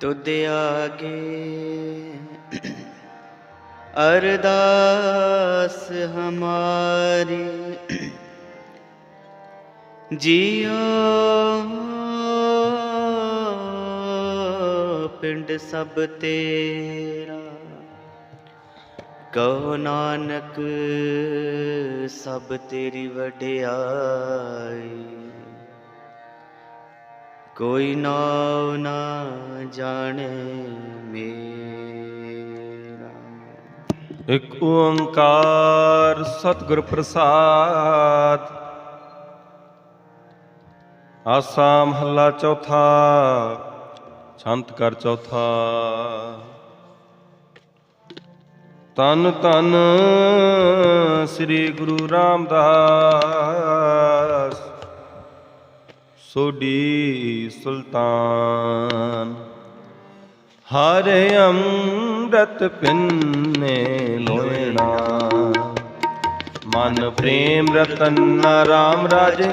ਤੁਧ ਆਗੇ ਅਰਦਾਸ ਹਮਾਰੀ। ਜੀਓ ਪਿੰਡ ਸਭ ਤੇਰਾ ਕਹੋ ਨਾਨਕ ਸਭ ਤੇਰੀ ਵਡਿਆਈ। ਕੋਈ ਨਾਉ ਨਾ ਜਾਣੇ ਮੇਰਾ ਇੱਕ ਓੰਕਾਰ ਸਤਿਗੁਰ ਪ੍ਰਸਾਦ ਆਸਾ ਮਹੱਲਾ ਚੌਥਾ ਛੰਤ ਕਰ ਚੌਥਾ ਤਨ ਤਨ ਸ੍ਰੀ ਗੁਰੂ ਰਾਮਦਾਸ ਸੋਢੀ ਸੁਲਤਾਨ। ਹਰੇ ਅੰਮ੍ਰਿਤ ਪਿੰਨੇ ਲੋਇਣਾ। ਮਨ ਪ੍ਰੇਮ ਰਤਨ ਰਾਮ ਰਾਜੇ